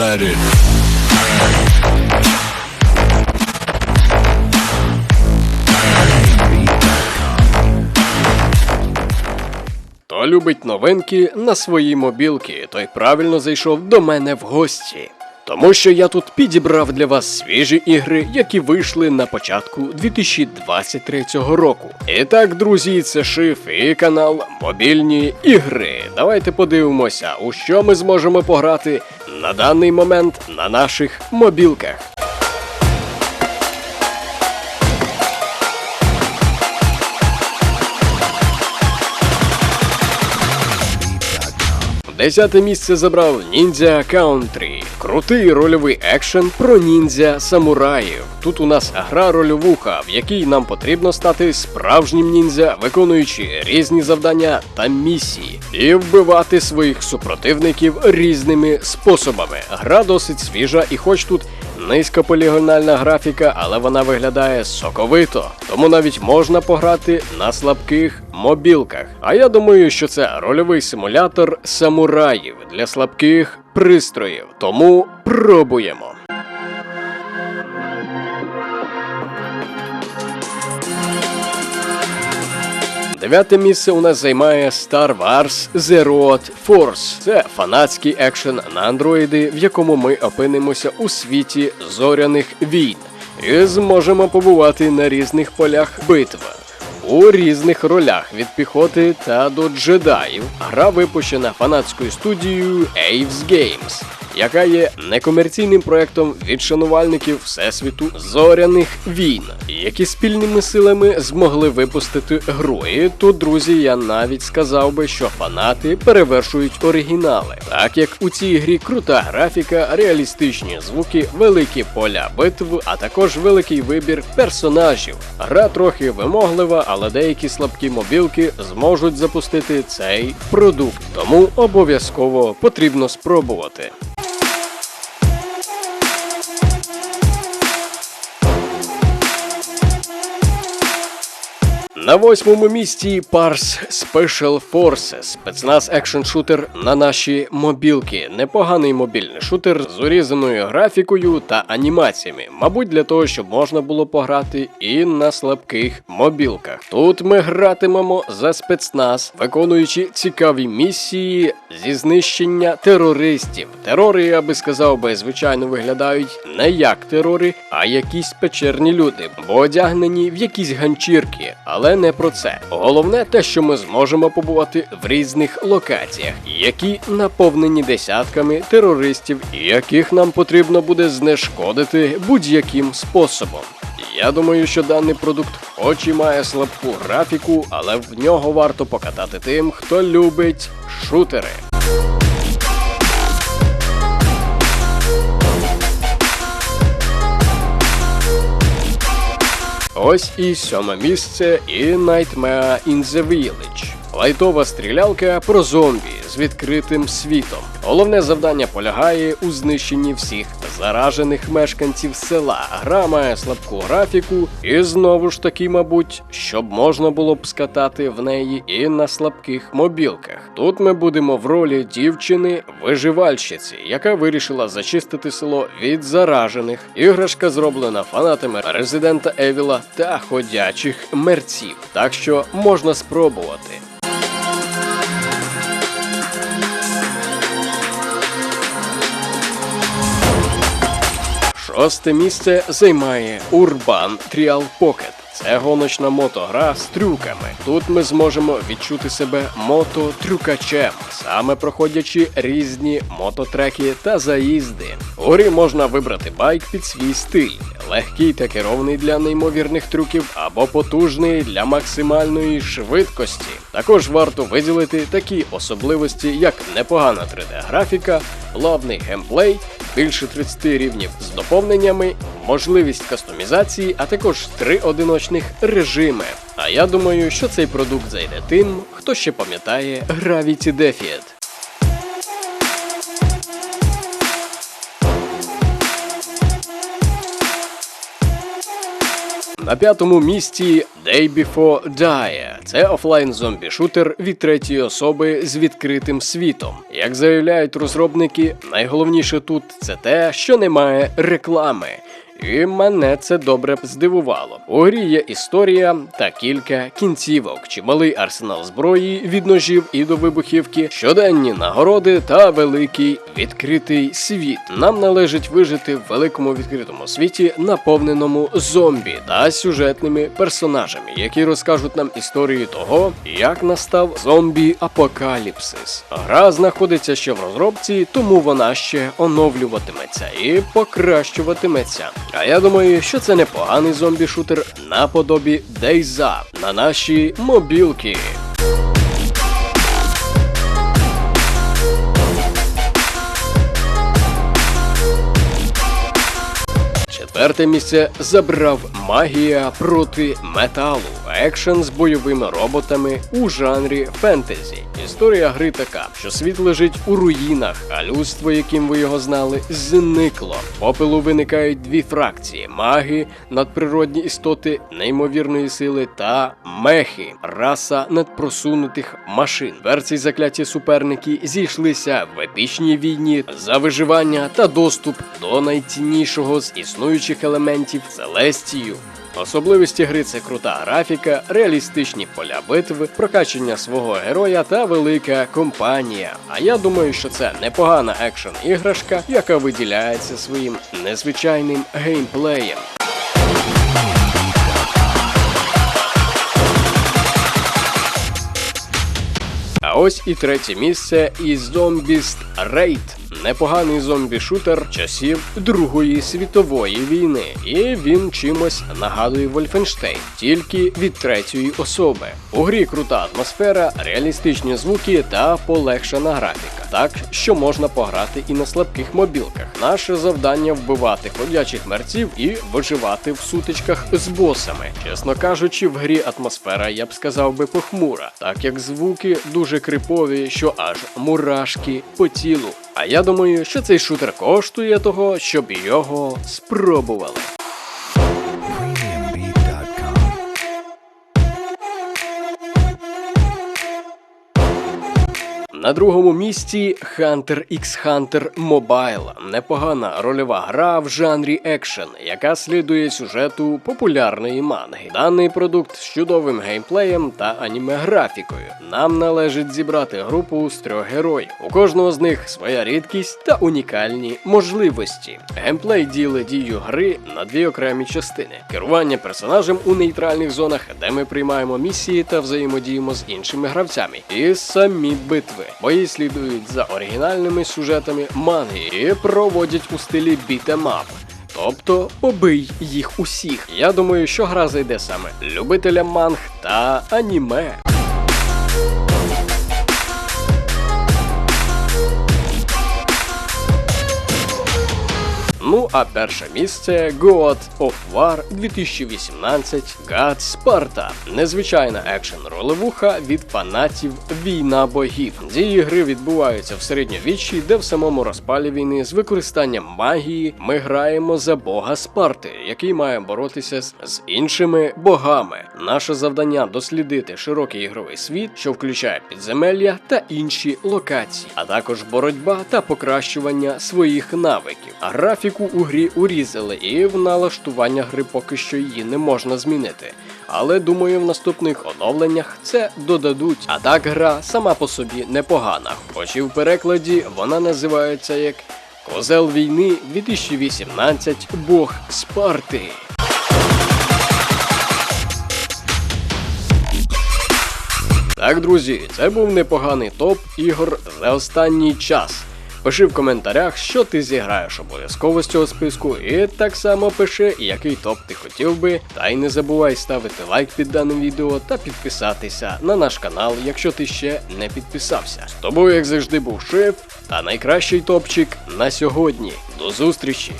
Let it. Хто любить новинки на свої мобілки, той правильно зайшов до мене в гості. Тому що я тут підібрав для вас свіжі ігри, які вийшли на початку 2023 року. І так, друзі, це шиф і канал Мобільні ігри. Давайте подивимося, у що ми зможемо пограти на даний момент на наших мобілках. Десяте місце забрав Ninja Country. Крутий рольовий екшен про ніндзя самураїв. Тут у нас гра рольовуха, в якій нам потрібно стати справжнім ніндзя, виконуючи різні завдання та місії, і вбивати своїх супротивників різними способами. Гра досить свіжа, і хоч тут низькополігональна графіка, але вона виглядає соковито, тому навіть можна пограти на слабких мобілках. А я думаю, що це рольовий симулятор самураїв для слабких пристроїв. Тому пробуємо. Дев'яте місце у нас займає Star Wars The Road Force. Це фанатський екшен на андроїди, в якому ми опинимося у світі зоряних війн і зможемо побувати на різних полях битв. У різних ролях від піхоти та до джедаїв гра випущена фанатською студією Aves Games, яка є некомерційним проектом від шанувальників всесвіту зоряних війн, які спільними силами змогли випустити гру. І тут, друзі, я навіть сказав би, що фанати перевершують оригінали, так як у цій грі крута графіка, реалістичні звуки, великі поля битв, а також великий вибір персонажів. Гра трохи вимоглива, але деякі слабкі мобілки зможуть запустити цей продукт, тому обов'язково потрібно спробувати. На восьмому місці Pars Special Forces, спецназ екшн шутер на наші мобілки. Непоганий мобільний шутер з урізаною графікою та анімаціями. Мабуть, для того, щоб можна було пограти і на слабких мобілках. Тут ми гратимемо за спецназ, виконуючи цікаві місії зі знищення терористів. Терори, я би сказав би, звичайно, виглядають не як терори, а якісь печерні люди, бо одягнені в якісь ганчірки, але не про це. Головне те, що ми зможемо побувати в різних локаціях, які наповнені десятками терористів, яких нам потрібно буде знешкодити будь-яким способом. Я думаю, що даний продукт хоч і має слабку графіку, але в нього варто покатати тим, хто любить шутери. Ось і сьоме місце і Nightmare in the Village. Лайтова стрілялка про зомбі з відкритим світом. Головне завдання полягає у знищенні всіх заражених мешканців села. Гра має слабку графіку, і знову ж таки, мабуть, щоб можна було б скатати в неї і на слабких мобілках. Тут ми будемо в ролі дівчини виживальщиці, яка вирішила зачистити село від заражених. Іграшка зроблена фанатами Резидента Евіла та ходячих мерців. Так що можна спробувати. Шосте місце займає Urban Trial Pocket. Це гоночна мотогра з трюками. Тут ми зможемо відчути себе мототрюкачем, саме проходячи різні мототреки та заїзди. У можна вибрати байк під свій стиль, легкий та керований для неймовірних трюків або потужний для максимальної швидкості. Також варто виділити такі особливості, як непогана 3D-графіка, плавний геймплей, більше 30 рівнів з доповненнями, можливість кастомізації, а також три одиночних режими. А я думаю, що цей продукт зайде тим, хто ще пам'ятає Gravity Defiant. На п'ятому місці Day Before Die. Це офлайн зомбі-шутер від третьої особи з відкритим світом. Як заявляють розробники, найголовніше тут це те, що немає реклами. І мене це добре б здивувало. У грі є історія та кілька кінцівок, чималий арсенал зброї від ножів і до вибухівки, щоденні нагороди та великий відкритий світ. Нам належить вижити в великому відкритому світі, наповненому зомбі та сюжетними персонажами, які розкажуть нам історію того, як настав зомбі-апокаліпсис. Гра знаходиться ще в розробці, тому вона ще оновлюватиметься і покращуватиметься. А я думаю, що це непоганий зомбі-шутер наподобі Дейза на наші мобілки. Четверте місце забрав магія проти металу, екшен з бойовими роботами у жанрі фентезі. Історія гри така, що світ лежить у руїнах, а людство, яким ви його знали, зникло. Попелу виникають дві фракції: маги, надприродні істоти неймовірної сили та мехи, раса надпросунутих машин. Версії закляті суперники зійшлися в епічній війні за виживання та доступ до найціннішого з існуючих елементів Целестію. Особливості гри це крута графіка, реалістичні поля битв, прокачання свого героя та велика компанія. А я думаю, що це непогана екшен іграшка, яка виділяється своїм незвичайним геймплеєм. А ось і третє місце і Zombiest Raid. Непоганий зомбі-шутер часів Другої світової війни, і він чимось нагадує Вольфенштейн, тільки від третьої особи. У грі крута атмосфера, реалістичні звуки та полегшена графіка, так що можна пограти і на слабких мобілках. Наше завдання вбивати ходячих мерців і виживати в сутичках з босами. Чесно кажучи, в грі атмосфера, я б сказав би, похмура, так як звуки дуже крипові, що аж мурашки по тілу. А я думаю, що цей шутер коштує того, щоб його спробували. На другому місці Hunter x Hunter Mobile. Непогана рольова гра в жанрі екшен, яка слідує сюжету популярної манги. Даний продукт з чудовим геймплеєм та аніме графікою. Нам належить зібрати групу з трьох героїв. У кожного з них своя рідкість та унікальні можливості. Геймплей ділить дію гри на дві окремі частини: керування персонажем у нейтральних зонах, де ми приймаємо місії та взаємодіємо з іншими гравцями, і самі битви. Бої слідують за оригінальними сюжетами манги і проводять у стилі бітемап. Тобто побий їх усіх. Я думаю, що гра зайде саме любителям манг та аніме. Ну а перше місце God of War 2018 God Sparta. Незвичайна екшен ролевуха від фанатів Війна богів. Дії гри відбуваються в середньовіччі, де в самому розпалі війни з використанням магії ми граємо за бога Спарти, який має боротися з, іншими богами. Наше завдання дослідити широкий ігровий світ, що включає підземелля та інші локації, а також боротьба та покращування своїх навиків. А графіку у грі урізали, і в налаштування гри поки що її не можна змінити. Але думаю, в наступних оновленнях це додадуть. А так гра сама по собі непогана, хоч і в перекладі вона називається як Козел війни 2018 Бог Спарти. Так, друзі, це був непоганий топ ігор за останній час. Пиши в коментарях, що ти зіграєш обов'язково з цього списку, і так само пиши, який топ ти хотів би. Та й не забувай ставити лайк під даним відео та підписатися на наш канал, якщо ти ще не підписався. З тобою, як завжди, був шеф та найкращий топчик на сьогодні. До зустрічі!